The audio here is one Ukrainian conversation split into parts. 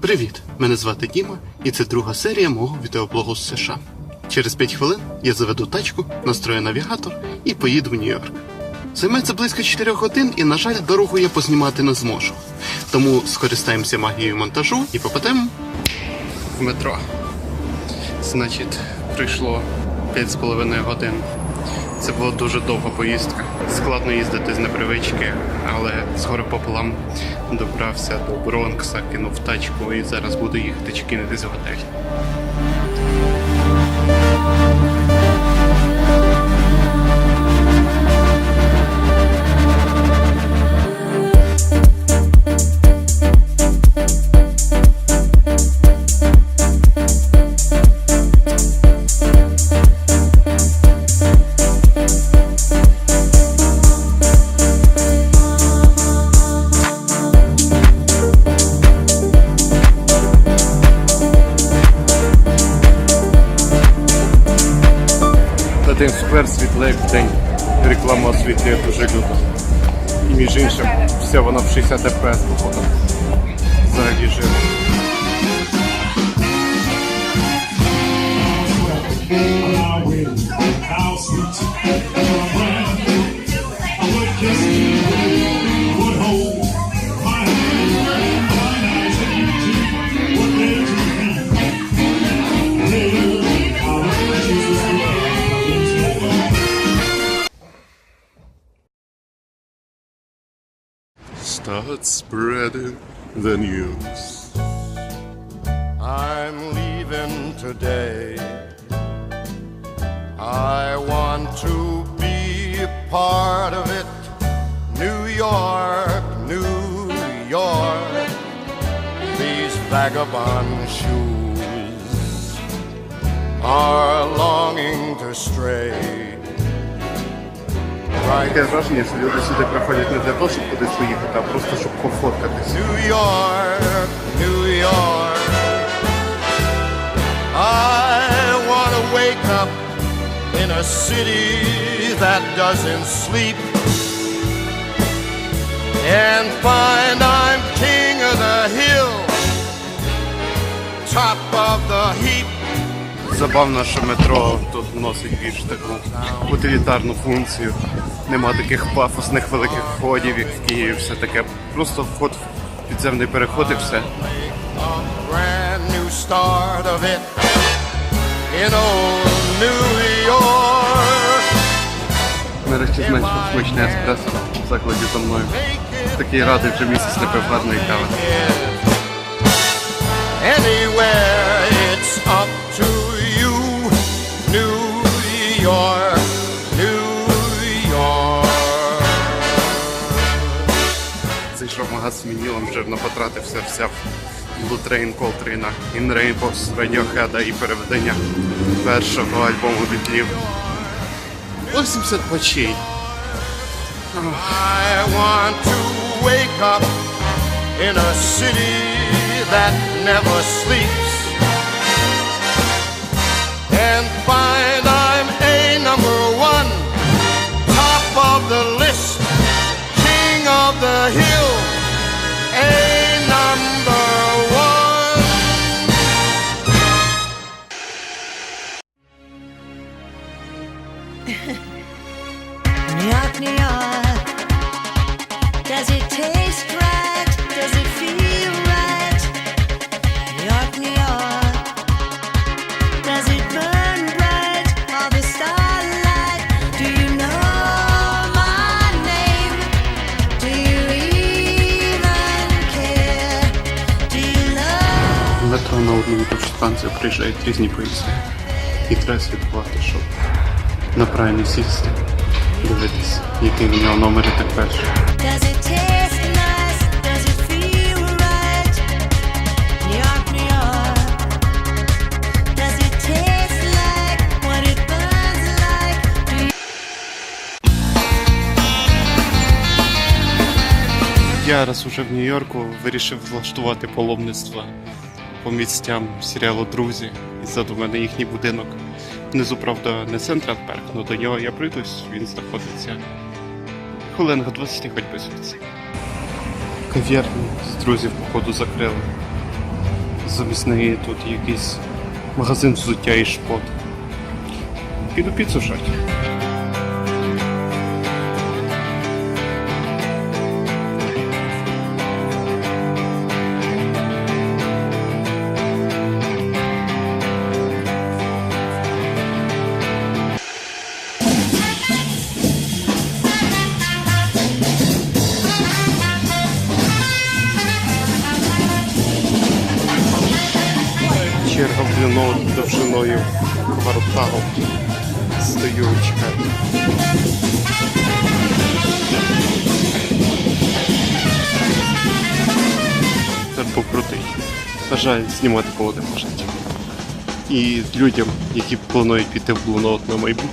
Привіт! Мене звати Діма, і це друга серія мого відеоблогу з США. Через 5 хвилин я заведу тачку, настрою навігатор і поїду в Нью-Йорк. Займе близько 4 годин, і, на жаль, дорогу я познімати не зможу. Тому скористаємося магією монтажу і попадемо в метро. Значить, прийшло 5,5 годин. Це була дуже довга поїздка. Складно їздити з непривички, але згори пополам добрався до Бронкса, кинув тачку і зараз буду їхати чекінити в готель. День сквер світле в день. Реклама освітлює дуже люто. І між іншим, вся вона в 60 FPS походу. Взагалі жир. Start spreading the news. I'm leaving today. I want to be a part of it. New York, New York. These vagabond shoes are longing to stray. Right Таке враження, що люди сюди приходять не для того, щоб кудись поїхати, а просто щоб пофоткатись. New York, New York. I want to wake up in a city that doesn't sleep and find I'm king of the hill, top of the heap. Забавно, що метро тут носить більш таку утилітарну функцію. Нема таких пафосних великих входів, як в Києві, все таке. Просто вход в підземний переход і все. Нарешті знайшов смачне еспресо в закладі за мною. Такий радий вже місяць не пив гарної кави. New York, New York. Зайшов в магаз з вінілом, жирно потратився, взяв Blue Train Coltrane, In Rainbows, Radiohead і переведення першого альбому Бітлів. 80 пачей. I want to wake up in a city that never sleeps and find I'm a number one, top of the list, king of the hill, a number one. New York. Станцію приїжджають різні поїзди. І треба слідкувати, щоб на правильно сісти, дивитись, який в нього номер і так you Я раз уже в Нью-Йорку вирішив влаштувати паломництво по місцям серіалу Друзі. І ззаду мене їхній будинок. Внизу, правда, не Централ Парк, але до нього я прийдусь, він знаходиться хвилинка 20 ходьби звідси. Кав'ярню з друзів, походу, закрили. Замість неї тут якийсь магазин взуття і шпот. Піду піцу жать. Длину довжиною кварталу. Стою і чекаю. Це був крутий. На жаль, знімати було не можна. І людям, які планують піти в блунот на майбутнє,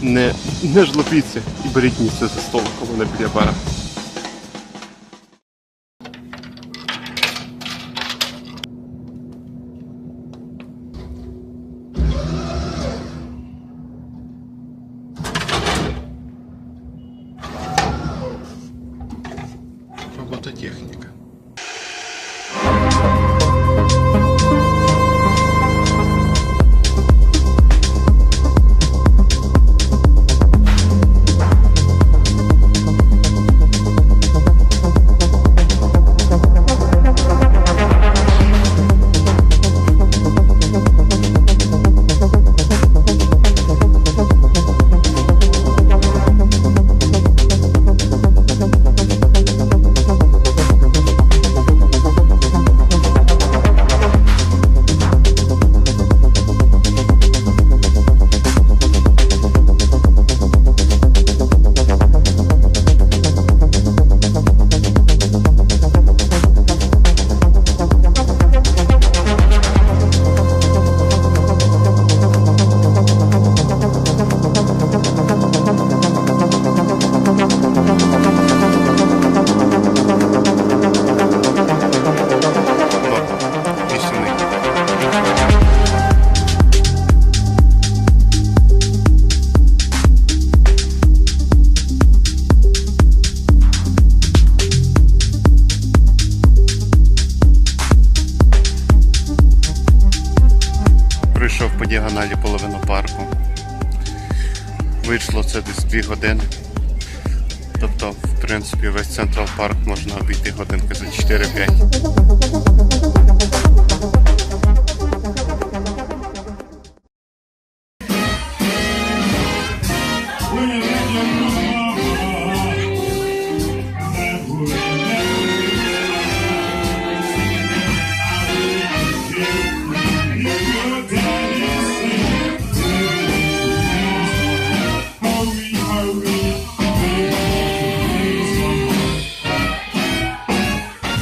не, не жлобіться і беріть місце за столиком, а не біля бара. Робототехніка. Діагоналі половину парку. Вийшло це десь 2 години. Тобто, в принципі, весь Централ парк можна обійти годинки за 4-5.